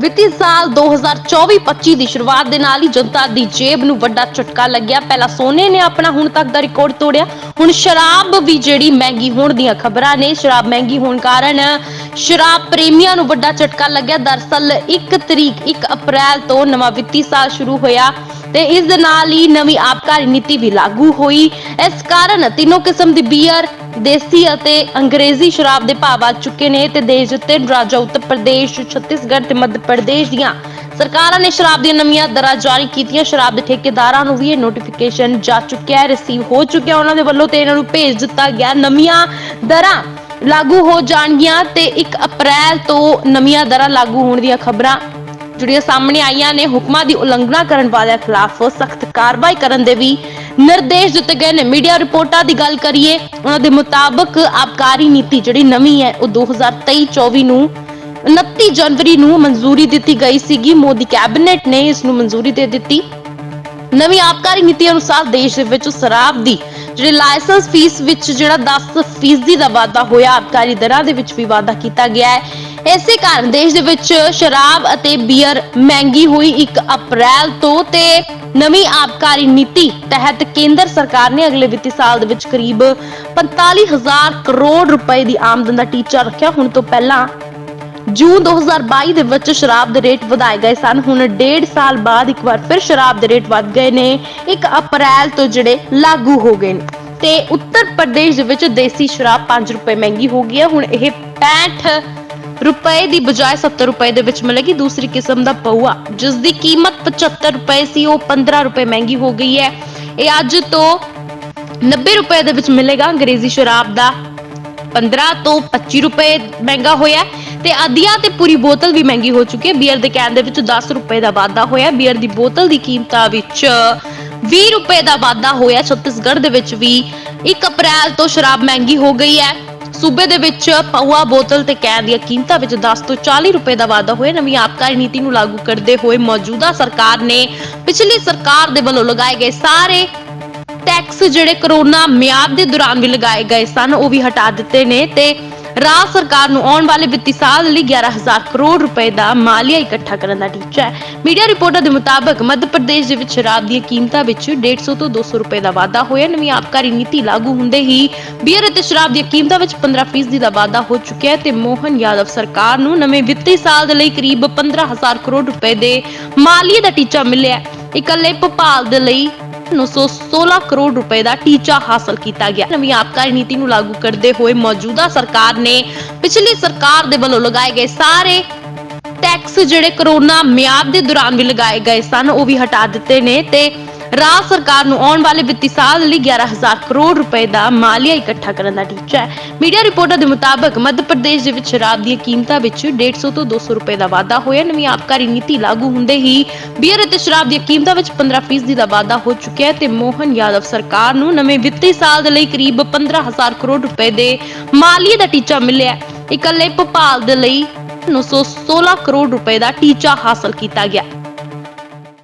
ਵਿੱਤੀ ਸਾਲ 2024-25 ਦੀ ਸ਼ੁਰੂਆਤ ਦੇ ਨਾਲ ਹੀ ਜਨਤਾ ਦੀ ਜੇਬ ਨੂੰ ਵੱਡਾ ਝਟਕਾ ਲੱਗਿਆ। ਪਹਿਲਾਂ ਸੋਨੇ ਨੇ ਆਪਣਾ ਹੁਣ ਤੱਕ ਦਾ ਰਿਕਾਰਡ ਤੋੜਿਆ। ਹੁਣ ਸ਼ਰਾਬ ਵੀ ਜਿਹੜੀ ਮਹਿੰਗੀ ਹੋਣ ਦੀਆਂ ਖਬਰਾਂ ਨੇ, ਸ਼ਰਾਬ ਮਹਿੰਗੀ ਹੋਣ ਕਾਰਨ ਸ਼ਰਾਬ ਪ੍ਰੇਮੀਆਂ ਨੂੰ ਵੱਡਾ ਝਟਕਾ ਲੱਗਿਆ। ਦਰਸਲ 1 ਤਰੀਕ 1 ਅਪ੍ਰੈਲ ਤੋਂ ਨਵਾਂ ਵਿੱਤੀ ਸਾਲ ਸ਼ੁਰੂ ਹੋਇਆ ਤੇ ਇਸ ਦੇ ਨਾਲ ਹੀ ਨਵੀਂ ਆਬਕਾਰੀ ਨੀਤੀ ਵੀ ਲਾਗੂ ਹੋਈ। ਇਸ ਕਾਰਨ ਤਿੰਨੋਂ ਕਿਸਮ ਦੀ ਬੀਅਰ ਦੇਸੀ ਅਤੇ ਅੰਗਰੇਜ਼ੀ ਸ਼ਰਾਬ ਦੇ ਭਾਅ ਵੱਧ ਚੁੱਕੇ ਨੇ ਤੇ ਦੇਸ਼ ਦੇ ਤਿੰਨ ਉੱਤਰ ਪ੍ਰਦੇਸ਼, ਛੱਤੀਸਗੜ੍ਹ ਤੇ ਮੱਧ ਪ੍ਰਦੇਸ਼ ਦੀਆਂ ਸਰਕਾਰਾਂ ਨੇ ਸ਼ਰਾਬ ਦੀਆਂ ਨਵੀਆਂ ਦਰਾਂ ਜਾਰੀ ਕੀਤੀਆਂ। ਸ਼ਰਾਬ ਦੇ ਠੇਕੇਦਾਰਾਂ ਨੂੰ ਵੀ ਇਹ ਨੋਟੀਫਿਕੇਸ਼ਨ ਜਾ ਚੁੱਕਿਆ ਹੈ। ਰਿਸੀਵ ਹੋ ਚੁੱਕਿਆ ਉਹਨਾਂ ਦੇ ਵੱਲੋਂ ਤੇ ਇਹਨਾਂ ਨੂੰ ਭੇਜ ਦਿੱਤਾ ਗਿਆ। ਨਵੀਆਂ ਦਰਾਂ ਲਾਗੂ ਹੋ ਜਾਣਗੀਆਂ ਤੇ 1 ਅਪ੍ਰੈਲ ਤੋਂ ਨਵੀਆਂ ਦਰਾਂ ਲਾਗੂ ਹੋਣ ਦੀਆਂ ਖਬਰਾਂ ਜਿਹੜੀਆਂ ਸਾਹਮਣੇ ਆਈਆਂ ਨੇ, ਹੁਕਮਾਂ ਦੀ ਉਲੰਘਣਾ ਕਰਨ ਵਾਲਿਆਂ ਖਿਲਾਫ ਸਖਤ ਕਾਰਵਾਈ ਕਰਨ ਦੇ ਵੀ ਨਿਰਦੇਸ਼ ਦਿੱਤੇ ਗਏ ਨੇ। ਮੀਡੀਆ ਰਿਪੋਰਟਾਂ ਦੀ ਗੱਲ ਕਰੀਏ, ਉਹਨਾਂ ਦੇ ਮੁਤਾਬਕ ਆਬਕਾਰੀ ਨੀਤੀ ਜਿਹੜੀ ਨਵੀਂ ਹੈ, ਉਹ 2023-24 ਨੂੰ 29 ਜਨਵਰੀ ਨੂੰ ਮਨਜ਼ੂਰੀ ਦਿੱਤੀ ਗਈ ਸੀਗੀ। ਮੋਦੀ ਕੈਬਨਿਟ ਨੇ ਇਸ ਨੂੰ ਮਨਜ਼ੂਰੀ ਦੇ ਦਿੱਤੀ। ਨਵੀਂ ਆਬਕਾਰੀ ਨੀਤੀ ਅਨੁਸਾਰ ਦੇਸ਼ ਦੇ ਵਿੱਚ ਸ਼ਰਾਬ ਦੀ ਜਿਹੜੀ ਲਾਇਸੈਂਸ ਫੀਸ ਵਿੱਚ ਜਿਹੜਾ 10% ਫੀਸਦੀ ਦਾ ਵਾਧਾ ਹੋਇਆ, ਆਬਕਾਰੀ ਦਰਾਂ ਦੇ ਵਿੱਚ ਵੀ ਵਾਧਾ ਕੀਤਾ ਗਿਆ ਹੈ। ਇਸੇ ਕਾਰਨ ਦੇਸ਼ ਦੇ ਵਿੱਚ ਸ਼ਰਾਬ ਅਤੇ ਬੀਅਰ ਮਹਿੰਗੀ ਹੋਈ 1 ਅਪ੍ਰੈਲ ਤੋਂ ਤੇ ਨਵੀਂ ਆਬਕਾਰੀ ਨੀਤੀ ਤਹਿਤ ਕੇਂਦਰ ਸਰਕਾਰ ਨੇ ਅਗਲੇ ਵਿੱਤੀ ਸਾਲ ਦੇ ਵਿੱਚ ਕਰੀਬ 45000 ਕਰੋੜ ਰੁਪਏ ਦੀ ਆਮਦਨ ਦਾ ਟੀਚਾ ਰੱਖਿਆ। ਹੁਣ ਤੋਂ ਪਹਿਲਾਂ ਜੂਨ 2022 ਦੇ ਵਿੱਚ ਸ਼ਰਾਬ ਦੇ ਰੇਟ ਵਧਾਏ ਗਏ ਸਨ। ਹੁਣ ਡੇਢ ਸਾਲ ਬਾਅਦ ਇੱਕ ਵਾਰ ਫਿਰ ਸ਼ਰਾਬ ਦੇ ਰੇਟ ਵੱਧ ਗਏ ਨੇ। 1 ਅਪ੍ਰੈਲ ਤੋਂ ਜਿਹੜੇ ਲਾਗੂ ਹੋ ਗਏ ਨੇ। ਤੇ ਉੱਤਰ ਪ੍ਰਦੇਸ਼ ਦੇ ਵਿੱਚ ਦੇਸੀ ਸ਼ਰਾਬ 5 ਰੁਪਏ ਮਹਿੰਗੀ ਹੋ ਗਈ ਹੈ। ਹੁਣ ਇਹ 65 ਰੁਪਏ ਦੀ ਬਜਾਏ 70 ਰੁਪਏ ਦੇ ਵਿੱਚ ਮਿਲੇਗੀ। ਦੂਸਰੀ ਕਿਸਮ ਦਾ ਪਊਆ ਜਿਸ ਦੀ ਕੀਮਤ 75 ਰੁਪਏ ਸੀ, ਉਹ 15 ਰੁਪਏ ਮਹਿੰਗੀ ਹੋ ਗਈ ਹੈ। ਇਹ ਅੱਜ ਤੋਂ 90 ਰੁਪਏ ਦੇ ਵਿੱਚ ਮਿਲੇਗਾ। ਅੰਗਰੇਜ਼ੀ ਸ਼ਰਾਬ ਦਾ 15 ਤੋਂ 25 ਰੁਪਏ ਮਹਿੰਗਾ ਹੋਇਆ ਤੇ ਅਧੀਆ ਤੇ ਪੂਰੀ ਬੋਤਲ ਵੀ ਮਹਿੰਗੀ ਹੋ ਚੁੱਕੀ ਹੈ। ਬੀਅਰ ਦੇ ਕੈਨ ਦੇ ਵਿੱਚ 10 ਰੁਪਏ ਦਾ ਵਾਧਾ ਹੋਇਆ ਬੀਅਰ ਦੀ ਬੋਤਲ ਦੀ ਕੀਮਤਾਂ ਵਿੱਚ 20 ਰੁਪਏ ਦਾ ਵਾਧਾ ਹੋਇਆ ਛੱਤੀਸਗੜ੍ਹ ਦੇ ਵਿੱਚ ਵੀ 1 ਅਪ੍ਰੈਲ ਤੋਂ ਸ਼ਰਾਬ ਮਹਿੰਗੀ ਹੋ ਗਈ ਹੈ। ਸੂਬੇ ਦੇ ਵਿੱਚ ਪਊਆ ਬੋਤਲ ਤੇ ਕੈਨ ਦੀਆਂ ਕੀਮਤਾਂ ਵਿੱਚ 10 ਤੋਂ 40 ਰੁਪਏ ਦਾ ਵਾਧਾ ਹੋਇਆ। ਨਵੀਂ ਆਬਕਾਰੀ ਨੀਤੀ ਨੂੰ ਲਾਗੂ ਕਰਦੇ ਹੋਏ ਮੌਜੂਦਾ ਸਰਕਾਰ ਨੇ ਪਿਛਲੀ ਸਰਕਾਰ ਦੇ ਵੱਲੋਂ ਲਗਾਏ ਗਏ ਸਾਰੇ ਟੈਕਸ ਜਿਹੜੇ ਕਰੋਨਾ ਮਿਆਦ ਦੇ ਦੌਰਾਨ ਵੀ ਲਗਾਏ ਗਏ ਸਨ, ਉਹ ਵੀ ਹਟਾ ਦਿੱਤੇ ਨੇ ਤੇ ਰਾਜ ਸਰਕਾਰ ਨੂੰ ਆਉਣ ਵਾਲੇ ਵਿੱਤੀ ਸਾਲ ਲਈ 11000 ਕਰੋੜ ਰੁਪਏ ਦਾ ਮਾਲੀਆ ਇਕੱਠਾ ਕਰਨ ਦਾ ਟੀਚਾ ਹੈ। ਮੀਡੀਆ ਰਿਪੋਰਟਾਂ ਦੇ ਮੁਤਾਬਕ ਮੱਧ ਪ੍ਰਦੇਸ਼ ਦੇ ਵਿੱਚ ਸ਼ਰਾਬ ਦੀਆਂ ਕੀਮਤਾਂ ਵਿੱਚ 150 ਤੋਂ 200 ਰੁਪਏ ਦਾ ਵਾਧਾ ਹੋਇਆ। ਨਵੀਂ ਆਬਕਾਰੀ ਨੀਤੀ ਲਾਗੂ ਹੁੰਦੇ ਹੀ ਬੀਅਰ ਅਤੇ ਸ਼ਰਾਬ ਦੀਆਂ ਕੀਮਤਾਂ ਵਿੱਚ 15% ਦਾ ਵਾਧਾ ਹੋ ਚੁੱਕਿਆ ਹੈ ਤੇ ਮੋਹਨ ਯਾਦਵ ਸਰਕਾਰ ਨੂੰ ਨਵੇਂ ਵਿੱਤੀ ਸਾਲ ਦੇ ਲਈ ਕਰੀਬ 15000 ਕਰੋੜ ਰੁਪਏ ਦੇ ਮਾਲੀਏ ਦਾ ਟੀਚਾ ਮਿਲਿਆ ਇਕੱਲੇ ਭੋਪਾਲ ਦੇ ਲਈ 916 ਕਰੋੜ ਰੁਪਏ ਦਾ ਟੀਚਾ ਹਾਸਲ ਕੀਤਾ ਗਿਆ। ਨਵੀਂ ਆਬਕਾਰੀ ਨੀਤੀ ਨੂੰ ਲਾਗੂ ਕਰਦੇ ਹੋਏ ਮੌਜੂਦਾ ਸਰਕਾਰ ਨੇ ਪਿਛਲੀ ਸਰਕਾਰ ਦੇ ਵੱਲੋਂ ਲਗਾਏ ਗਏ ਸਾਰੇ ਟੈਕਸ ਜਿਹੜੇ ਕਰੋਨਾ ਮਿਆਦ ਦੇ ਦੌਰਾਨ ਵੀ ਲਗਾਏ ਗਏ ਸਨ, ਉਹ ਵੀ ਹਟਾ ਦਿੱਤੇ ਨੇ ਤੇ ਰਾਜ ਸਰਕਾਰ ਨੂੰ ਆਉਣ ਵਾਲੇ ਵਿੱਤੀ ਸਾਲ ਲਈ 11000 ਕਰੋੜ ਰੁਪਏ ਦਾ ਮਾਲੀਆ ਇਕੱਠਾ ਕਰਨ ਦਾ ਟੀਚਾ ਹੈ। ਮੀਡੀਆ ਰਿਪੋਰਟਾਂ ਦੇ ਮੁਤਾਬਕ ਮੱਧ ਪ੍ਰਦੇਸ਼ ਦੇ ਵਿੱਚ ਸ਼ਰਾਬ ਦੀਆਂ ਕੀਮਤਾਂ ਵਿੱਚ 150 ਤੋਂ 200 ਰੁਪਏ ਦਾ ਵਾਧਾ ਹੋਇਆ। ਨਵੀਂ ਆਬਕਾਰੀ ਨੀਤੀ ਲਾਗੂ ਹੁੰਦੇ ਹੀ ਬੀਅਰ ਅਤੇ ਸ਼ਰਾਬ ਦੀਆਂ ਕੀਮਤਾਂ ਵਿੱਚ 15% ਦਾ ਵਾਧਾ ਹੋ ਚੁੱਕਿਆ ਹੈ ਤੇ ਮੋਹਨ ਯਾਦਵ ਸਰਕਾਰ ਨੂੰ ਨਵੇਂ ਵਿੱਤੀ ਸਾਲ ਦੇ ਲਈ ਕਰੀਬ 15000 ਕਰੋੜ ਰੁਪਏ ਦੇ ਮਾਲੀਏ ਦਾ ਟੀਚਾ ਮਿਲਿਆ ਹੈ। ਇਕੱਲੇ ਭੋਪਾਲ ਦੇ ਲਈ 916 ਕਰੋੜ ਰੁਪਏ ਦਾ ਟੀਚਾ ਹਾਸਲ ਕੀਤਾ ਗਿਆ।